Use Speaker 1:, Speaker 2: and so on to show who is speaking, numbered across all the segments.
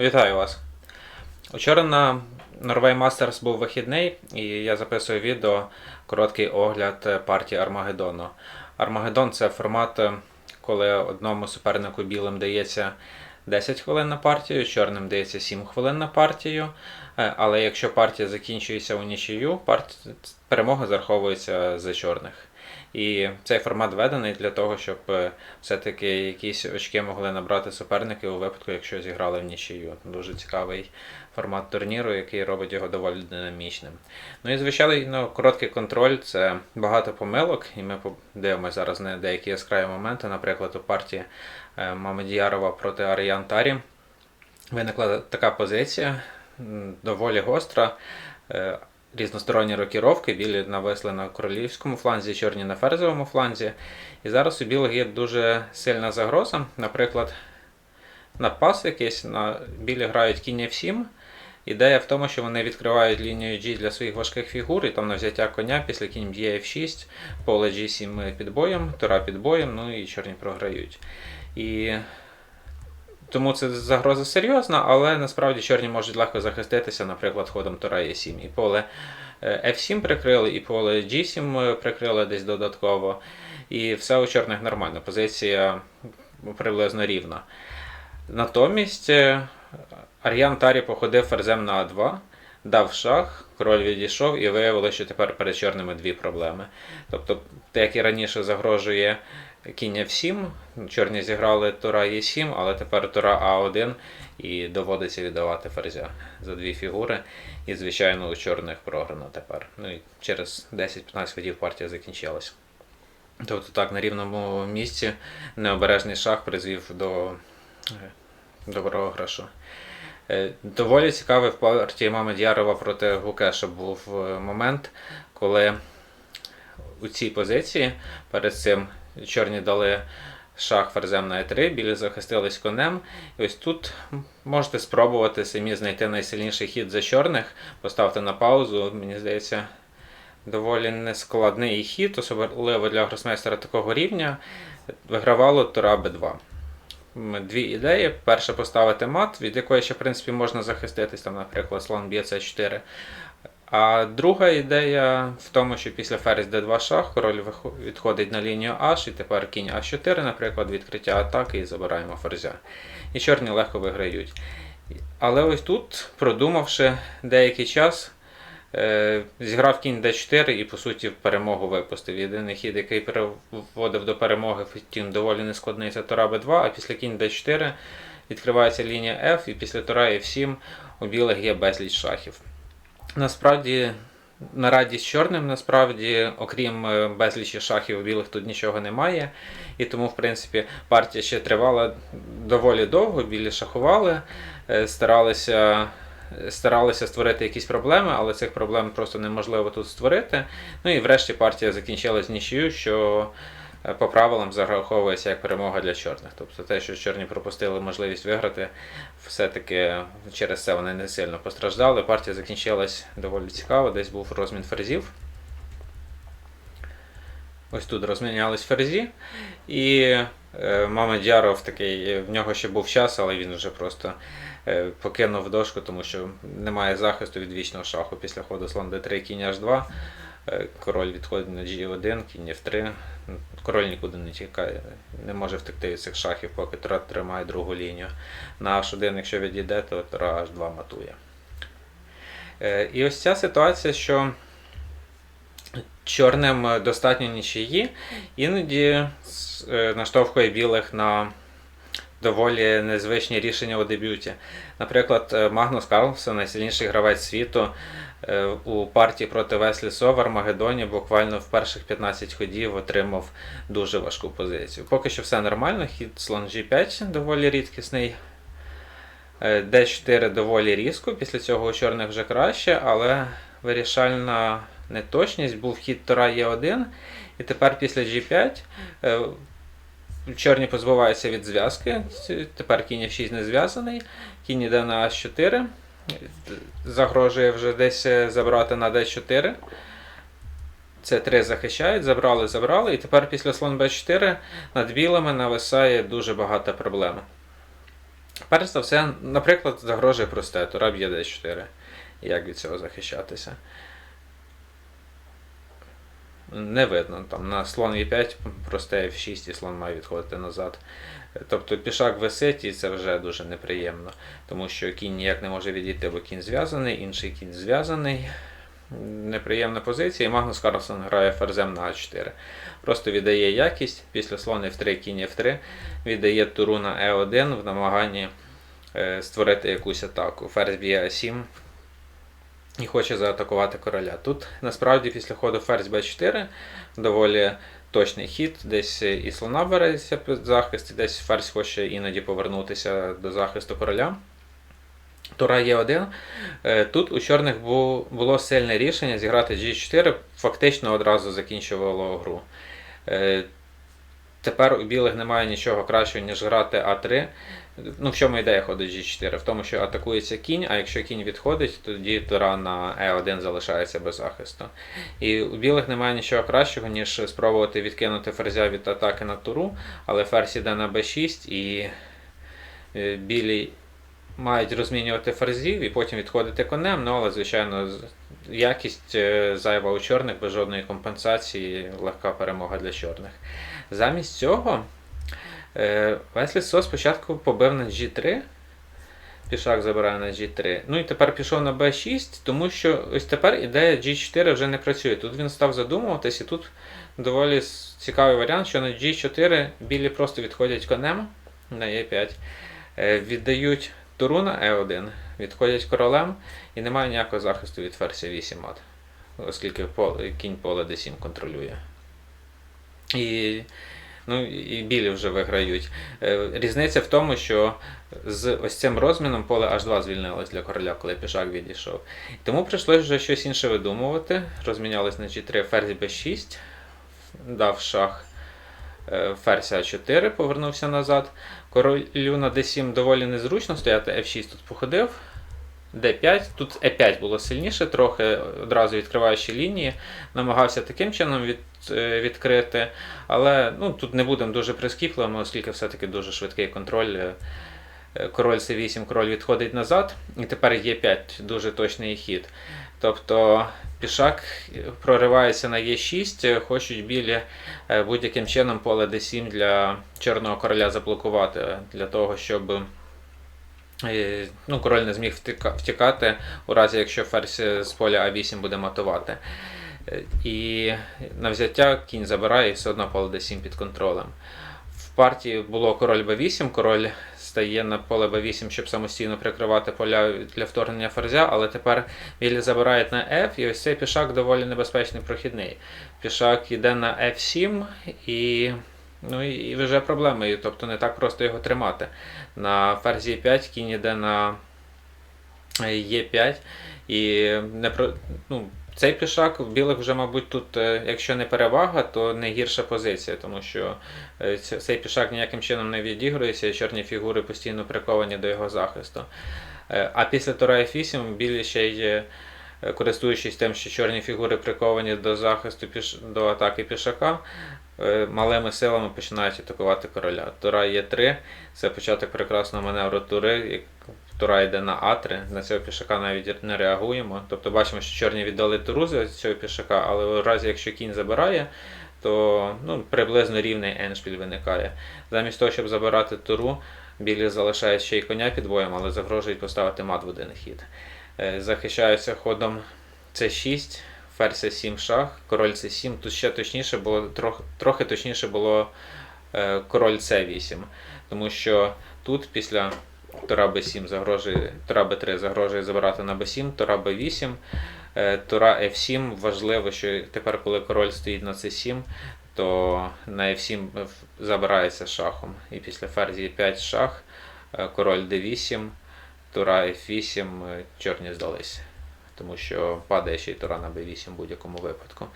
Speaker 1: Вітаю вас. Учора на Norway Masters був вихідний, і я записую відео короткий огляд е, партії Армагеддону. Армагеддон це формат, е, коли одному супернику білим дається 10 хвилин на партію, чорним дається 7 хвилин на партію. Е, Але якщо партія закінчується у нічию, перемога зараховується за чорних. І цей формат введений для того, щоб е, все-таки якісь очки могли набрати суперники у випадку, якщо зіграли в нічию. Дуже цікавий формат турніру, який робить його доволі динамічним. Ну і звичайно, короткий контроль це багато помилок, і ми подивимося зараз на деякі яскраві моменти. Наприклад, у партії е, Мамедіярова проти Аріян Тарі виникла така позиція доволі гостра. Різносторонні рокіровки, білі нависли на королівському фланзі, чорні на ферзовому фланзі. І зараз у білих є дуже сильна загроза. Наприклад, на пас якийсь на білі грають кінь F7. Ідея в тому, що вони відкривають лінію G для своїх важких фігур, і там на взяття коня після кінь б'є F6, поле G7 під боєм, тура під боєм, ну і чорні програють. І тому це загроза серйозна, але насправді чорні можуть легко захиститися, наприклад, ходом тура Е7. І поле е, F7 прикрили, і поле G7 прикрили десь додатково. І все у чорних нормально. Позиція приблизно рівна. Натомість е, Ар'ян Тарі походив ферзем на А2, дав шах, король відійшов і виявилося, що тепер перед чорними дві проблеми. Тобто, як і раніше загрожує кінь F7, чорні зіграли тура Е7, але тепер тура А1 і доводиться віддавати ферзя за дві фігури. І, звичайно, у чорних програно тепер. Ну і через 10-15 ходів партія закінчилась. Тобто так, на рівному місці необережний шах призвів до е, до програшу. Е, Доволі цікавий в партії Мамедярова проти Гукеша був е, момент, коли у цій позиції перед цим чорні дали шах ферзем на e3, білі захистились конем. І ось тут можете спробувати самі знайти найсильніший хід за чорних, поставте на паузу. Мені здається, доволі нескладний хід, особливо для гросмейстера такого рівня. Вигравало Тура Б2. Дві ідеї. Перша поставити мат, від якої ще в принципі можна захиститись, там, наприклад, слон б'є С4. А друга ідея в тому, що після ферзь d2 шах король відходить на лінію H, і тепер кінь А4, наприклад, відкриття атаки і забираємо ферзя. І чорні легко виграють. Але ось тут, продумавши деякий час, е, зіграв кінь d4 і, по суті, перемогу випустив. Єдиний хід, який приводив до перемоги, втім, доволі нескладний, це тура b2, а після кінь d4 відкривається лінія F, і після тура F7 у білих є безліч шахів. Насправді, на радість чорним, насправді, окрім е, безлічі шахів білих, тут нічого немає. І тому, в принципі, партія ще тривала доволі довго, білі шахували, е, старалися. Старалися створити якісь проблеми, але цих проблем просто неможливо тут створити. Ну і врешті партія закінчилась нічию, що по правилам зараховується як перемога для чорних. Тобто те, що чорні пропустили можливість виграти, все-таки через це вони не сильно постраждали. Партія закінчилась доволі цікаво, десь був розмін ферзів. Ось тут розмінялись ферзі. І е, Мамедяров такий, е, в нього ще був час, але він вже просто е, покинув дошку, тому що немає захисту від вічного шаху після ходу слон d3, кінь h2. Е, Король відходить на G1, кінь F3. Король нікуди не тікає, не може втекти від цих шахів, поки Тура тримає другу лінію. На H1, якщо відійде, то Тура H2 матує. Е, І ось ця ситуація, що чорним достатньо нічиї, іноді е, наштовхує білих на доволі незвичні рішення у дебюті. Наприклад, е, Магнус Карлсон, найсильніший гравець світу, е, у партії проти Веслі Со в Армагеддоні буквально в перших 15 ходів отримав дуже важку позицію. Поки що все нормально, хід слон G5 доволі рідкісний. Е, D4 доволі різко, після цього у чорних вже краще, але вирішальна неточність був хід Тора Е1, і тепер після G5 е, чорні позбуваються від зв'язки. Тепер кінь F6 не зв'язаний, кінь йде на А4, загрожує вже десь е, забрати на D4. Це 3 захищають, забрали, забрали, і тепер після слон Б4 над білими нависає дуже багато проблем. Перш за все, наприклад, загрожує просте, тура б'є d4. Як від цього захищатися? Не видно. Там на слон e5 просте f6 і слон має відходити назад. Тобто пішак висить і це вже дуже неприємно, тому що кінь ніяк не може відійти, бо кінь зв'язаний, інший кінь зв'язаний. Неприємна позиція, і Магнус Карлсон грає ферзем на А4. Просто віддає якість, після слон F3, кінь F3, віддає туру на E1 в намаганні е, створити якусь атаку. Ферзь б'є А7 і хоче заатакувати короля. Тут насправді після ходу ферзь Б4 доволі точний хід, десь і слона береться під захист, і десь ферзь хоче іноді повернутися до захисту короля. Тура Е1. Е, Тут у чорних було сильне рішення зіграти G4, фактично одразу закінчувало гру. Е, Тепер у білих немає нічого кращого, ніж грати А3. Ну, в чому ідея ходу G4? В тому, що атакується кінь, а якщо кінь відходить, тоді тура на Е1 залишається без захисту. І у білих немає нічого кращого, ніж спробувати відкинути ферзя від атаки на туру, але ферзь іде на b6 і е, білі мають розмінювати ферзів і потім відходити конем. Ну, але, звичайно, якість е, зайва у чорних без жодної компенсації, легка перемога для чорних. Замість цього е, Веслі Со спочатку побив на G3. Пішак забирає на G3. Ну і тепер пішов на B6, тому що ось тепер ідея G4 вже не працює. Тут він став задумуватись, і тут доволі цікавий варіант, що на G4 білі просто відходять конем на E5, е, віддають туру на E1, відходять королем і немає ніякого захисту від ферзя 8 мат, оскільки кінь поле D7 контролює. І, ну, і білі вже виграють. Е, Різниця в тому, що з ось цим розміном поле H2 звільнилось для короля, коли пішак відійшов. Тому прийшлося вже щось інше видумувати. Розмінялись на G3 ферзь B6, дав шах е, ферзь А4, повернувся назад. Королю на D7 доволі незручно стояти, F6 тут походив. D5, тут E5 було сильніше, трохи одразу відкриваючи лінії, намагався таким чином від, е, відкрити, але ну, тут не будемо дуже прискіпливими, оскільки все-таки дуже швидкий контроль. Е, е, Король C8, король відходить назад, і тепер Е5 дуже точний хід. Тобто пішак проривається на Е6, е, хочуть білі е, будь-яким чином поле D7 для чорного короля заблокувати, для того, щоб е, ну, король не зміг втікати, у разі якщо ферзь з поля А8 буде матувати. Е, І на взяття кінь забирає і все одно поле D7 під контролем. В партії було король Б8, король стає на поле Б8, щоб самостійно прикривати поля для вторгнення ферзя, але тепер білі забирають на F, і ось цей пішак доволі небезпечний прохідний. Пішак йде на F7 і. Ну і вже проблеми, тобто не так просто його тримати. На ферзі 5 кінь йде на Е5 і не ну, цей пішак в білих вже, мабуть, тут, е, якщо не перевага, то не гірша позиція, тому що е, цей пішак ніяким чином не відігрується, і чорні фігури постійно приковані до його захисту. Е, А після тура F8 білі ще е, користуючись тим, що чорні фігури приковані до захисту до атаки пішака, малими силами починають атакувати короля. Тура Е3 це початок прекрасного маневру тури. Тура йде на А3, на цього пішака навіть не реагуємо. Тобто бачимо, що чорні віддали туру з цього пішака, але у разі, якщо кінь забирає, то ну, приблизно рівний еншпіль виникає. Замість того, щоб забирати туру, білі залишають ще й коня під боєм, але загрожують поставити мат в один хід. Е, Захищаються ходом С6, ферзь 7 шах, король С7. Тут ще точніше було, трохи, трохи точніше було е, король С8. Тому що тут після Тура Б7 загрожує, Тура Б3 загрожує забирати на Б7, Тура Б8, е, Тура F7. Важливо, що тепер, коли король стоїть на С7, то на F7 забирається шахом. І після ферзі 5 шах, е, король D8, Тура F8, е, чорні здались. Тому що падає ще й Тура на Б8 в будь-якому випадку.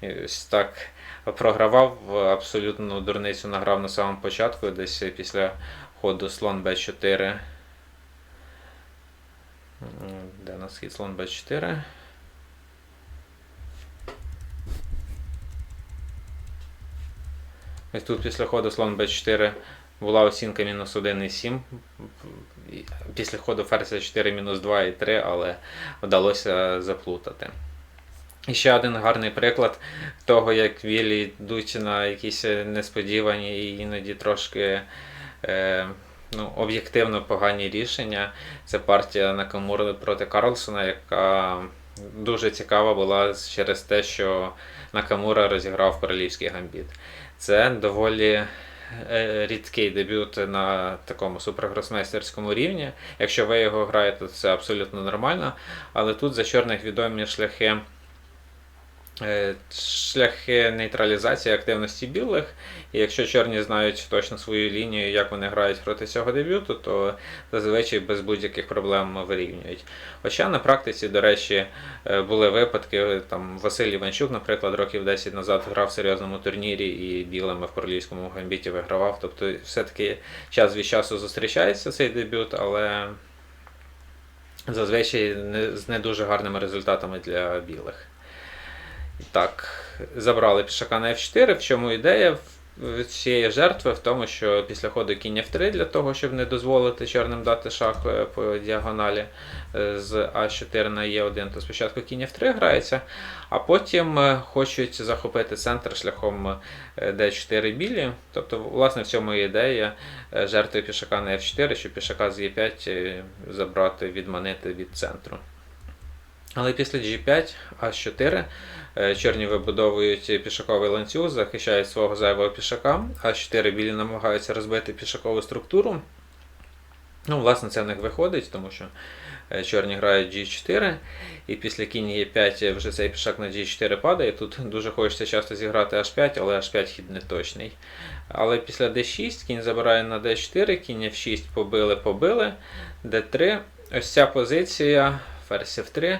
Speaker 1: І ось так програвав, абсолютно дурницю награв на самому початку, десь після ходу слон Б4. Де у нас хід слон Б4? Ось тут після ходу слон Б4 була оцінка мінус 1,7. Після ходу ферзя 4 мінус 2 і 3, але вдалося заплутати. І ще один гарний приклад того, як Вілі йдуть на якісь несподівані і іноді трошки е, ну, об'єктивно погані рішення. Це партія Накамури проти Карлсона, яка дуже цікава була через те, що Накамура розіграв королівський гамбіт. Це доволі рідкий дебют на такому супергросмейстерському рівні. Якщо ви його граєте, то це абсолютно нормально. Але тут за чорних відомі шляхи. Е, Шляхи нейтралізації активності білих, і якщо чорні знають точно свою лінію, як вони грають проти цього дебюту, то зазвичай без будь-яких проблем вирівнюють. Хоча на практиці, до речі, е, були випадки, там Василь Іванчук, наприклад, років 10 назад грав в серйозному турнірі і білими в королівському гамбіті вигравав. Тобто, все-таки час від часу зустрічається цей дебют, але зазвичай з не дуже гарними результатами для білих. Так, забрали пішака на F4. В чому ідея цієї жертви? В тому, що після ходу кінь F3 для того, щоб не дозволити чорним дати шах е, по діагоналі е, з А4 на Е1, то спочатку кінь F3 грається, а потім е, хочуть захопити центр шляхом е, D4 білі. Тобто, власне, в цьому і ідея жертви пішака на F4, щоб пішака з Е5 е, забрати, відманити від центру. Але після G5, А4 е, чорні вибудовують пішаковий ланцюг, захищають свого зайвого пішака, А4 білі намагаються розбити пішакову структуру. Ну, власне, це в них виходить, тому що е, чорні грають G4, і після кінь Е5 вже цей пішак на G4 падає. Тут дуже хочеться часто зіграти H5, але H5 хід не точний. Але після D6 кінь забирає на D4, кінь F6 побили, побили, D3. Ось ця позиція, ферзь F3,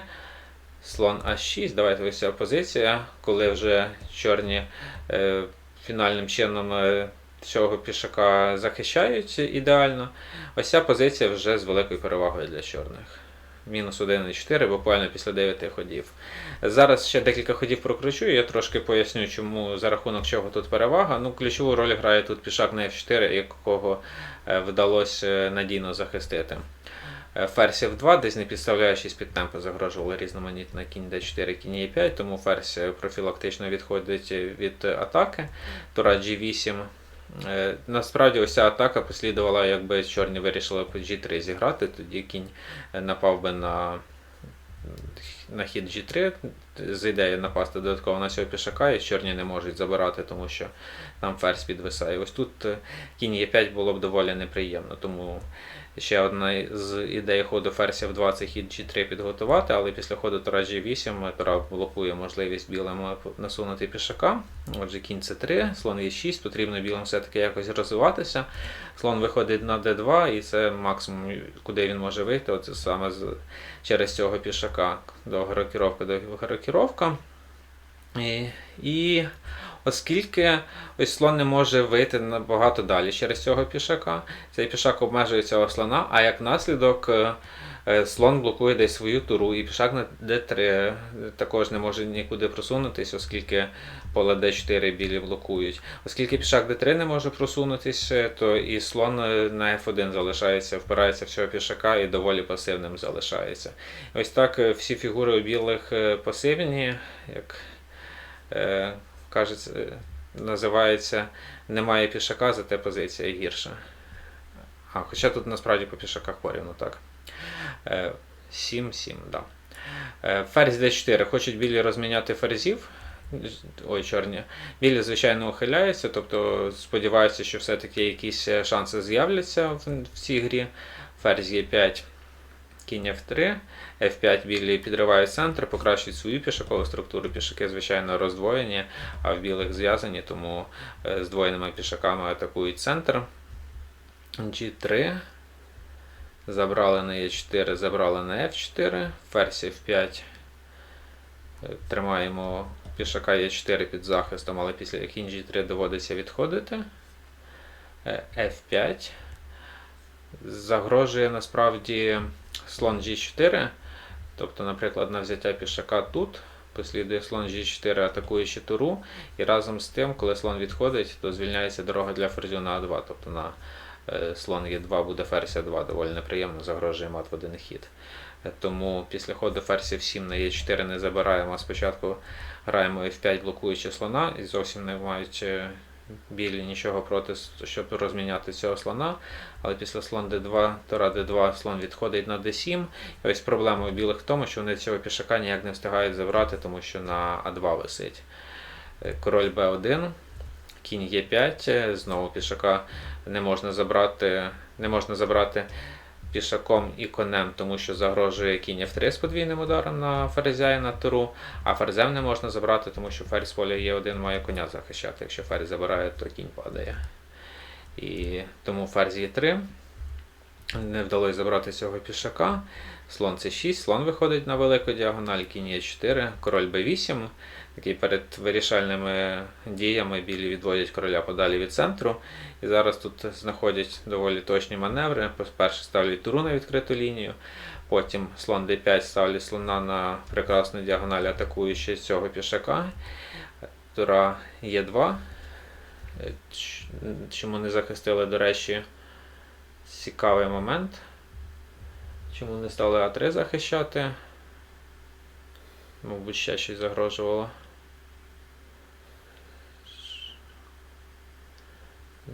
Speaker 1: слон А6. Давайте ось ця позиція, коли вже чорні е, фінальним чином е, цього пішака захищають ідеально. Ось ця позиція вже з великою перевагою для чорних. Мінус 1,4 буквально після 9 ходів. Зараз ще декілька ходів прокручу, я трошки поясню, чому за рахунок чого тут перевага. Ну, ключову роль грає тут пішак на F4, якого е, вдалося е, надійно захистити. Е, Ферзь F2, десь не підставляючись під темпи, загрожували різноманітно кінь D4, кінь E5, тому ферзь е, профілактично відходить від атаки. Тура G8. Е, Насправді ось ця атака послідувала, якби чорні вирішили по G3 зіграти, тоді кінь е, напав би на, на хід G3 з ідеєю напасти додатково на цього пішака, і чорні не можуть забирати, тому що там ферзь підвисає. Ось тут е, кінь Е5 було б доволі неприємно, тому ще одна з ідей ходу ферзь F2 це хід G3 підготувати, але після ходу тура G8 тура блокує можливість білим насунути пішака. Отже, кінь C3, слон E6, потрібно білим все-таки якось розвиватися. Слон виходить на D2, і це максимум, куди він може вийти, оце саме через цього пішака. Довгорокіровка, довгорокіровка. І, і оскільки ось слон не може вийти набагато далі через цього пішака, цей пішак обмежує цього слона, а як наслідок е, е, слон блокує десь свою туру, і пішак на d3 також не може нікуди просунутись, оскільки поле d4 білі блокують. Оскільки пішак d3 не може просунутись, е, то і слон е, на f1 залишається, впирається в цього пішака і доволі пасивним залишається. Ось так е, всі фігури у білих е, пасивні, як е, кажеться, е, називається немає пішака, зате позиція гірша. А, хоча тут насправді по пішаках порівну, так. Е, 7-7, да. Е, Ферзь d4. Хочуть білі розміняти ферзів. Ой, чорні. Білі, звичайно, ухиляються, тобто сподіваються, що все-таки якісь е, шанси з'являться в, в цій грі. Ферзь Е5, кінь F3, F5 білі підривають центр, покращують свою пішакову структуру. Пішаки, звичайно, роздвоєні, а в білих зв'язані, тому е, здвоєними пішаками атакують центр. G3. Забрали на E4, забрали на F4, ферзь F5. Е, Тримаємо пішака Е4 під захистом, але після кінь G3 доводиться відходити. Е, F5. Загрожує насправді слон G4. Тобто, наприклад, на взяття пішака тут послідує слон G4, атакуючи туру. І разом з тим, коли слон відходить, то звільняється дорога для ферзю на А2. Тобто на е, слон Е2 буде ферзь А2 доволі неприємно, загрожує мат в один хід. Е, Тому після ходу ферзь F7 на Е4 не забираємо, а спочатку граємо F5, блокуючи слона, і зовсім не мають е, білі нічого проти, щоб розміняти цього слона. Але після слон d2, тора d2, слон відходить на d7. І ось проблема у білих в тому, що вони цього пішака ніяк не встигають забрати, тому що на А2 висить. Е, Король b1, кінь Е5, е, знову пішака не можна забрати, не можна забрати пішаком і конем, тому що загрожує кінь F3 з подвійним ударом на ферзя і на туру, а ферзем не можна забрати, тому що ферзь поля є 1 має коня захищати. Якщо ферзь забирає, то кінь падає. І тому ферзь є 3. Не вдалося забрати цього пішака. Слон С6, слон виходить на велику діагональ, кінь Е4, король Б8. Такий перед вирішальними діями білі відводять короля подалі від центру. І зараз тут знаходять доволі точні маневри. Перше ставлять туру на відкриту лінію, потім слон d5 ставлять слона на прекрасну діагональ, атакуючи цього пішака. Тура Е2. Е, Чому не захистили, до речі, цікавий момент. Чому не стали А3 захищати? Мабуть, ще щось загрожувало.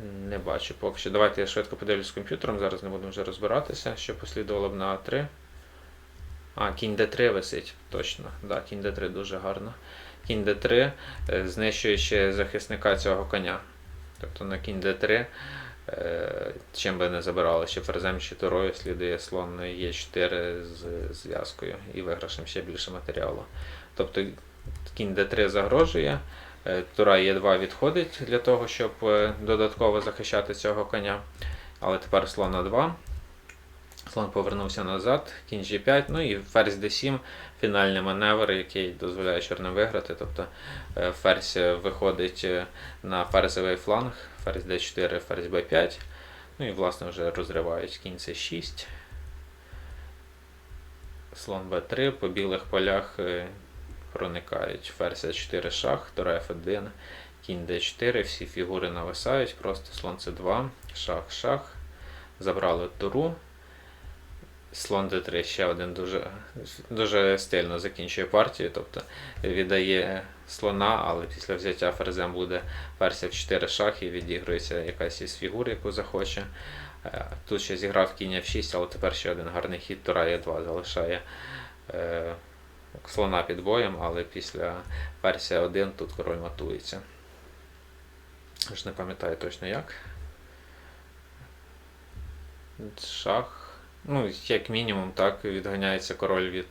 Speaker 1: Не бачу поки що. Давайте я швидко подивлюсь з комп'ютером, зараз не будемо вже розбиратися, що послідувало б на А3. А, кінь D3 висить, точно. Да, кінь D3 дуже гарно. Кінь D3, е, знищуючи захисника цього коня. Тобто на кінь D3, е, чим би не забирали, ще ферзем, чи турою, слідує слон Е4 з зв'язкою і виграшем ще більше матеріалу. Тобто кінь D3 загрожує. Е, Тура Е2 відходить для того, щоб е, додатково захищати цього коня. Але тепер слон А2. Слон повернувся назад, кінь G5, ну і ферзь D7, фінальний маневр, який дозволяє чорним виграти. Тобто е, ферзь виходить е, на ферзовий фланг, ферзь D4, ферзь B5. Ну і власне вже розривають кінь C6. Слон B3, по білих полях е, проникають ферзь А4 шах, тура F1, кінь D4, всі фігури нависають, просто слон C2, шах, шах. Забрали туру. Слон D3 ще один дуже, дуже стильно закінчує партію, тобто віддає слона, але після взяття ферзем буде ферзь F4 шах і відігрується якась із фігур, яку захоче. Е, Тут ще зіграв кінь F6, але тепер ще один гарний хід, тура Е2 залишає е, слона під боєм, але після версія 1 тут король матується. Аж не пам'ятаю точно як. Шах. Ну, як мінімум, так, відганяється король від,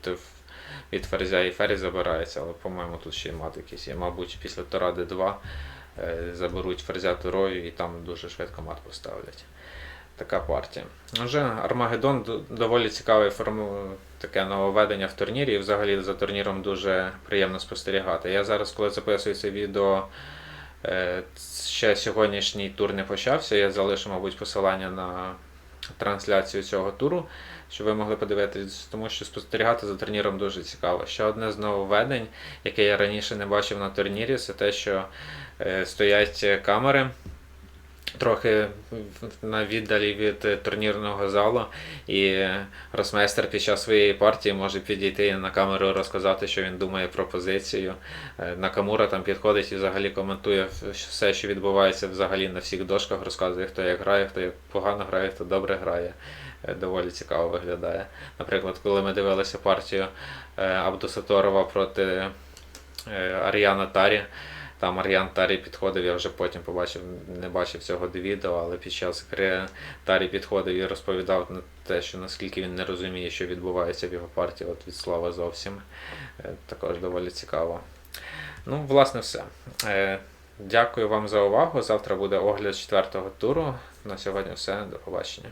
Speaker 1: від ферзя і ферзь забирається, але, по-моєму, тут ще й мат якийсь є. Мабуть, після тура d2 е, заберуть ферзя турою і там дуже швидко мат поставлять. Така партія. Вже Армагеддон доволі цікаве форму, таке нововведення в турнірі, і взагалі за турніром дуже приємно спостерігати. Я зараз, коли записую це відео, е, ще сьогоднішній тур не почався. Я залишу, мабуть, посилання на трансляцію цього туру, щоб ви могли подивитись, тому що спостерігати за турніром дуже цікаво. Ще одне з нововведень, яке я раніше не бачив на турнірі, це те, що е, стоять камери. Трохи на віддалі від турнірного залу, і гросмейстер під час своєї партії може підійти на камеру розказати, що він думає про позицію. Е, Накамура там підходить і взагалі коментує все, що відбувається взагалі на всіх дошках, розказує, хто як грає, хто як погано грає, хто добре грає. Е, Доволі цікаво виглядає. Наприклад, коли ми дивилися партію е, Абдусаторова проти Аріана Тарі. Там Ар'ян Тарі підходив, я вже потім побачив, не бачив цього відео, але під час гри Тарі підходив і розповідав на те, що наскільки він не розуміє, що відбувається в його партії, от від слова зовсім. Е, Також доволі цікаво. Ну, власне, все. Е, Дякую вам за увагу. Завтра буде огляд четвертого туру. На сьогодні все. До побачення.